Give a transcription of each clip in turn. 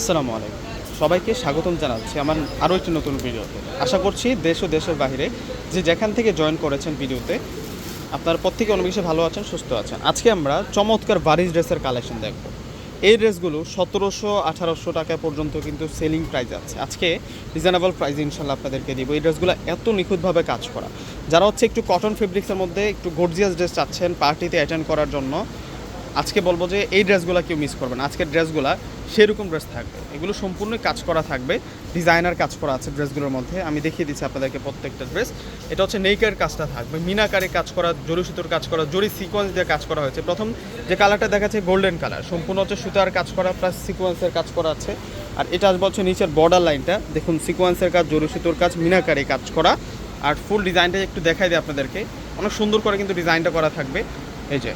আসসালামু আলাইকুম। সবাইকে স্বাগতম জানাচ্ছি আমার আরও একটি নতুন ভিডিওতে। আশা করছি দেশ ও দেশের বাইরে যে যেখান থেকে জয়েন করেছেন ভিডিওতে, আপনারা প্রত্যেকে অনেক বেশি ভালো আছেন, সুস্থ আছেন। আজকে আমরা চমৎকার বারিশ ড্রেসের কালেকশন দেখব। এই ড্রেসগুলো সতেরোশো আঠারোশো টাকা পর্যন্ত কিন্তু সেলিং প্রাইস আছে। আজকে রিজনেবল প্রাইস ইনশাল্লাহ আপনাদেরকে দিব। এই ড্রেসগুলো এত নিখুঁতভাবে কাজ করা। যারা হচ্ছে একটু কটন ফেব্রিক্সের মধ্যে একটু গর্জিয়াস ড্রেস চাচ্ছেন পার্টিতে অ্যাটেন্ড করার জন্য আজকে বলব যে এই ড্রেসগুলো কেউ মিস করবেন আজকের ড্রেসগুলো সেরকম ড্রেস থাকবে। এগুলো সম্পূর্ণই কাজ করা থাকবে। ডিজাইনার কাজ করা আছে ড্রেসগুলোর মধ্যে। আমি দেখিয়ে দিচ্ছি আপনাদেরকে প্রত্যেকটা ড্রেস এটা হচ্ছে নেইকের কাজটা থাকবে। মিনাকারে কাজ করা, জরি সুতোর কাজ করা, জরি সিকোয়েন্স দিয়ে কাজ করা হয়েছে। প্রথম যে কালারটা দেখাচ্ছে গোল্ডেন কালার সম্পূর্ণ হচ্ছে সুতার কাজ করা প্লাস সিকোয়েন্সের কাজ করা আছে। আর এটা আসবে হচ্ছে নিচের বর্ডার লাইনটা দেখুন সিকোয়েন্সের কাজ, জরি সুতোর কাজ, মিনাকারে কাজ করা। আর ফুল ডিজাইনটা একটু দেখাই দিই আপনাদেরকে। অনেক সুন্দর করে কিন্তু ডিজাইনটা করা থাকবে। এই যে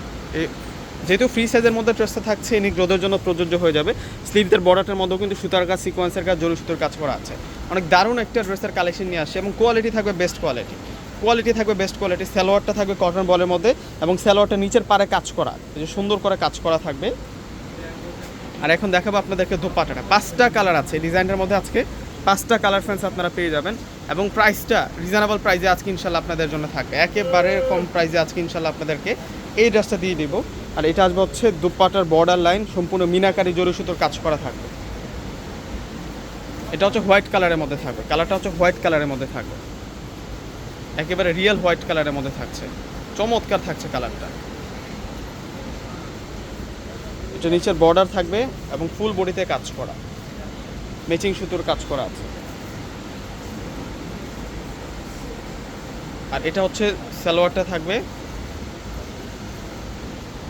যেহেতু ফ্রি সাইজের মধ্যে ড্রেসটা থাকছে এনি রোদের জন্য প্রযোজ্য হয়ে যাবে। স্লিভদের বর্ডারটার মধ্যেও কিন্তু সুতার কাজ সিকোয়েন্সের কাজ জরি সুতোর কাজ করা আছে। অনেক দারুণ একটা ড্রেসের কালেকশন নিয়ে আসে এবং কোয়ালিটি থাকবে বেস্ট কোয়ালিটি কোয়ালিটি থাকবে বেস্ট কোয়ালিটি সালোয়ারটা থাকবে কটন বলের মধ্যে এবং সালোয়ারটা নিচের পারে কাজ করা যে সুন্দর করে কাজ করা থাকবে। আর এখন দেখাবো আপনাদেরকে দোপাটাটা পাঁচটা কালার আছে ডিজাইনের মধ্যে আজকে। পাঁচটা কালার ফ্রেন্স আপনারা পেয়ে যাবেন এবং প্রাইসটা রিজনেবল প্রাইসে আজকে ইনশাল্লাহ আপনাদের জন্য থাকবে। একেবারে কম প্রাইসে আজকে ইনশাল্লাহ আপনাদেরকে এই ড্রেসটা দিয়ে দিব। আর এটা আসবে হচ্ছে দুপাটার বর্ডার লাইন সম্পূর্ণ মিনাকারি জরি সুতোর কাজ করা থাকবে। এটা হচ্ছে হোয়াইট কালারের মধ্যে থাকবে। কালারটা হচ্ছে হোয়াইট কালারের মধ্যে থাকবে। একেবারে রিয়েল হোয়াইট কালারের মধ্যে থাকছে। চমৎকার থাকছে কালারটা এটা নিচের বর্ডার থাকবে এবং ফুল বডিতে কাজ করা। ম্যাচিং সুতোর কাজ করা আছে। আর এটা হচ্ছে সালোয়ারটা থাকবে।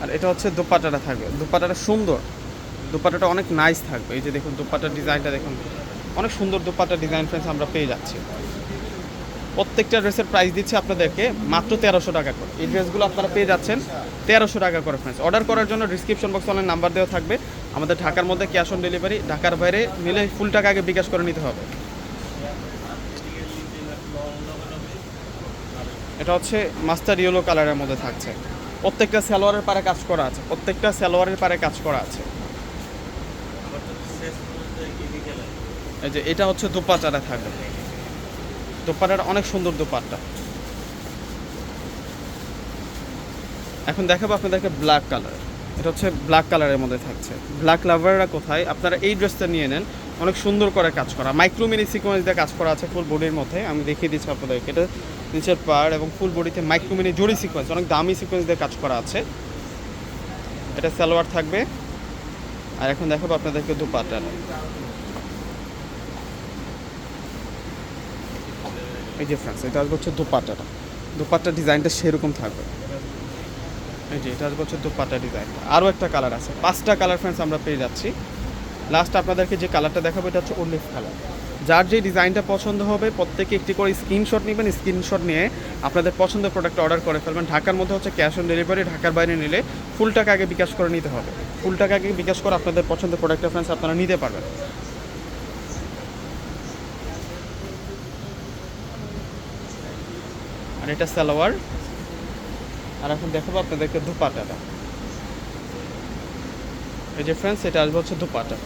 আর এটা হচ্ছে দোপাটাটা থাকবে। দোপাটাটা সুন্দর। দোপাটাটা অনেক নাইস থাকবে। এই যে দেখুন, দোপাটার ডিজাইনটা দেখুন। অনেক সুন্দর দোপাটার ডিজাইন ফ্রেন্স আমরা পেয়ে যাচ্ছি। প্রত্যেকটা ড্রেসের প্রাইস দিচ্ছে আপনাদেরকে মাত্র তেরোশো টাকা করে। এই ড্রেসগুলো আপনারা পেয়ে যাচ্ছেন তেরোশো টাকা করে ফ্রেন্ডস অর্ডার করার জন্য ডিসক্রিপশন বক্সে অনলাইন নাম্বার দেওয়া থাকবে। আমাদের ঢাকার মধ্যে ক্যাশ অন ডেলিভারি ঢাকার বাইরে নিলে ফুল টাকা আগে বিকাশ করে নিতে হবে। এটা হচ্ছে মাস্টার ইয়েলো কালারের মধ্যে থাকছে। প্রত্যেকটা সালোয়ারের পারে কাজ করা আছে, প্রত্যেকটা সালোয়ারের পারে কাজ করা আছে। এই যে এটা হচ্ছে দোপাটাটা থাকবে। দোপাটাটা অনেক সুন্দর দোপাট্টা। এখন দেখাবো আপনাদেরকে ব্ল্যাক কালার এটা হচ্ছে ব্ল্যাক কালারের মধ্যে থাকছে। ব্ল্যাক লাভাররা কোথায়? আপনারা এই ড্রেসটা নিয়ে নেন। অনেক সুন্দর করে কাজ করা। মাইক্রোমিনি সিকোয়েন্স দিয়ে কাজ করা আছে ফুল বডির মধ্যে। আমি দেখিয়ে দিচ্ছি আপনাদেরকে। এটা নিচের পার এবং ফুল বডিতে মাইক্রোমিনি জড়ি সিকোয়েন্স অনেক দামি সিকোয়েন্স দিয়ে কাজ করা আছে। এটা সালোয়ার থাকবে। আর এখন দেখাবো আপনাদেরকে দুপাটার এই যে ফ্রেন্ডস এটা আসবে হচ্ছে দুপাটাটা। দুপাট্টার ডিজাইনটা সেরকম থাকবে। এই যে, এটা আসবে হচ্ছে দুপাট্টা ডিজাইনটা। আরও একটা কালার আছে। পাঁচটা কালার ফ্রেন্ডস আমরা পেয়ে যাচ্ছি। লাস্ট আপনাদেরকে যে কালারটা দেখাবো, এটা হচ্ছে অলিভ কালার যার যে ডিজাইনটা পছন্দ হবে, প্রত্যেকে একটি করে স্ক্রিনশট নেবেন স্ক্রিনশট নিয়ে আপনাদের পছন্দের প্রোডাক্ট অর্ডার করে ফেলবেন। ঢাকার মধ্যে হচ্ছে ক্যাশ অন ডেলিভারি ঢাকার বাইরে নিলে ফুল টাকা আগে বিকাশ করে নিতে হবে। ফুল টাকা আগে বিকাশ করে আপনাদের পছন্দের প্রোডাক্টের ফ্রেন্ডস আপনারা নিতে পারবেন। আর এটা সালোয়ার। আর এখন দেখাবো আপনাদেরকে দুপাটাটা। এই যে ফ্রেন্ডস এটা আসবে হচ্ছে দুপাটা।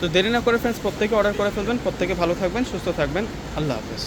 তো দেরি না করে ফ্রেন্ডস প্রত্যেকে অর্ডার করে ফেলবেন, প্রত্যেকে ভালো থাকবেন, সুস্থ থাকবেন। আল্লাহ হাফেজ।